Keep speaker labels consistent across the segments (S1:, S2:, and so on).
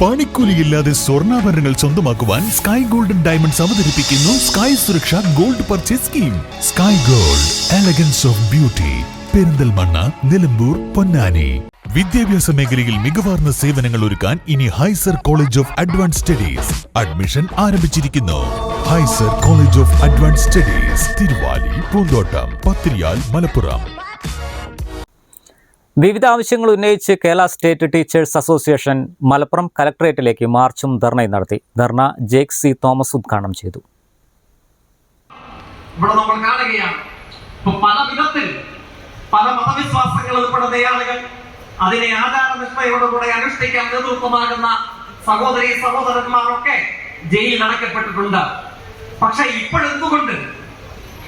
S1: പണിക്കൂലിയില്ലാതെ സ്വർണ്ണാഭരണങ്ങൾ സ്വന്തമാക്കുവാൻ sky golden diamonds അവതരിപ്പിക്കുന്നു സ്കൈ സുരക്ഷ gold purchase scheme sky gold elegance of beauty Perinthalmanna Nilambur Ponnani വിദ്യാഭ്യാസ മേഖലയിൽ മികവാർന്ന സേവനങ്ങൾ ഒരുക്കാൻ ഇനി Hyser college of advance studies admission ആരംഭിച്ചിരിക്കുന്നു Hyser college of advance studies Thiruvali Poonthottam Pathiriyal Malappuram
S2: വിവിധ ആവശ്യങ്ങൾ ഉന്നയിച്ച് Kerala state teachers association Malappuram കലക്ടറേറ്റിലേക്ക് മാർച്ചും ധർണയും നടത്തി ധർണ ജേക്ക് സി തോമസ് ഉദ്ഘാടനം ചെയ്തു
S3: ഇവിടെ നമ്മൾ കാണുകയാണ് പല വിധത്തിൽ പല മതവിശ്വാസങ്ങൾ ഉൾപ്പെടുന്ന ആളുകൾ അതിനെ ആചാര നിഷ്ഠയോടുകൂടെ അനുഷ്ഠിക്കാൻ നേതൃത്വമാകുന്ന സഹോദരി സഹോദരന്മാരൊക്കെ ജയിലിൽ അടക്കപ്പെട്ടിട്ടുണ്ട് പക്ഷെ ഇപ്പോഴെന്തുകൊണ്ട്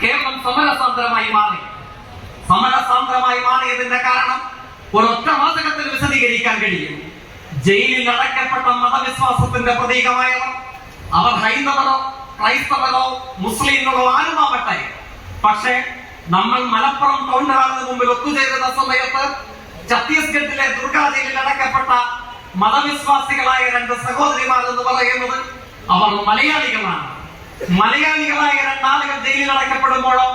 S3: കേരളം സമരസാന്ദ്രമായി മാറി സമരസാന്ദ്രമായി മാറിയതിന്റെ കാരണം ഒരൊറ്റ വാചകത്തിൽ വിശദീകരിക്കാൻ കഴിയും ജയിലിൽ അടയ്ക്കപ്പെട്ട മതവിശ്വാസത്തിന്റെ പ്രതീകമായവർ അവർ ഹൈന്ദവരോ ക്രൈസ്തവരോ മുസ്ലിങ്ങളോ ആരുമാവട്ടെ പക്ഷേ നമ്മൾ മലപ്പുറം കൗണ്ടറാളിന് മുമ്പിൽ ഒത്തുചേരുന്ന സമയത്ത് ഛത്തീസ്ഗഡിലെ ജയിലിൽ അടക്കപ്പെട്ട മതവിശ്വാസികളായ രണ്ട് സഹോദരിമാർ എന്ന് പറയുന്നത് അവർ മലയാളികളാണ് മലയാളികളായ രണ്ടാളുകൾ ജയിലിൽ അടക്കപ്പെടുമ്പോഴോ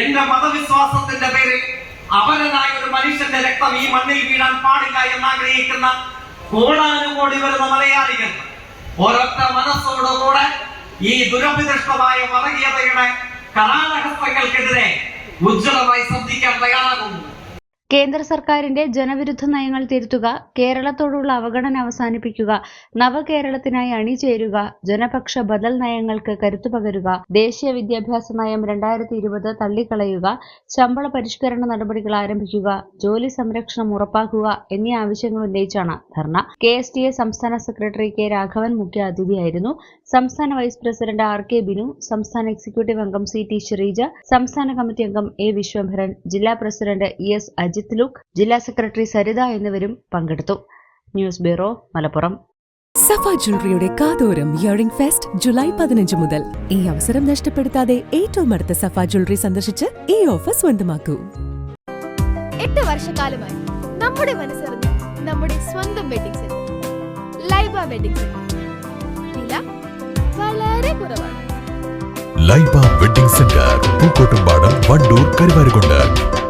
S3: എന്റെ മതവിശ്വാസത്തിന്റെ പേരിൽ അപരനായ ഒരു മനുഷ്യന്റെ രക്തം ഈ മണ്ണിൽ വീഴാൻ പാടില്ല ആഗ്രഹിക്കുന്ന കോടാനുകോടി വരുന്ന മലയാളികൾ ഒരൊറ്റ മനസ്സോടുകൂടെ ഈ ദുരഭിദൃഷ്ടമായ വർഗീയതയുടെ കലാരഹസ്യങ്ങൾക്കെതിരെ ഉജ്ജ്വലമായി ശ്രദ്ധിക്കാൻ തയ്യാറാകുന്നു
S4: കേന്ദ്ര സർക്കാരിന്റെ ജനവിരുദ്ധ നയങ്ങൾ തിരുത്തുക കേരളത്തോടുള്ള അവഗണന അവസാനിപ്പിക്കുക നവകേരളത്തിനായി അണിചേരുക ജനപക്ഷ ബദൽ നയങ്ങൾക്ക് കരുത്തു പകരുക ദേശീയ വിദ്യാഭ്യാസ നയം രണ്ടായിരത്തി ഇരുപത് തള്ളിക്കളയുക ശമ്പള പരിഷ്കരണ നടപടികൾ ആരംഭിക്കുക ജോലി സംരക്ഷണം ഉറപ്പാക്കുക എന്നീ ആവശ്യങ്ങൾ ഉന്നയിച്ചാണ് dharna K S T A സംസ്ഥാന സെക്രട്ടറി കെ രാഘവൻ മുഖ്യ അതിഥിയായിരുന്നു സംസ്ഥാന vice president R K Binu സംസ്ഥാന എക്സിക്യൂട്ടീവ് അംഗം സി ടി ശ്രീജ സംസ്ഥാന കമ്മിറ്റി അംഗം എ വിശ്വംഭരൻ ജില്ലാ president E S Aji Ajith ലുക്ക് ജില്ലാ സെക്രട്ടറി സരിത എന്നിവരും പങ്കെടുത്തു ന്യൂസ് ബ്യൂറോ മലപ്പുറം
S5: സഫ ജ്വല്ലറിയുടെ കാതോരം ഇയറിംഗ് ഫെസ്റ്റ് ജൂലൈ പതിനഞ്ച് മുതൽ ഈ അവസരം നഷ്ടപ്പെടുത്താതെ ഏറ്റവും അടുത്ത സഫ ജ്വല്ലറി സന്ദർശിച്ച് ഈ ഓഫർ സ്വന്തമാക്കൂ
S6: എട്ട് വർഷക്കാലമായി നമ്മുടെ മനസ്സറിഞ്ഞ് നമ്മുടെ സ്വന്തം വെഡിങ് സെന്റർ ലൈബ വെഡിങ് വില വളരെ കുറവാണ്
S7: ലൈബ വെഡിങ് സെന്റർ പൂക്കോട്ടുംപാടം വണ്ടൂർ കരുവാരുകൊണ്ട്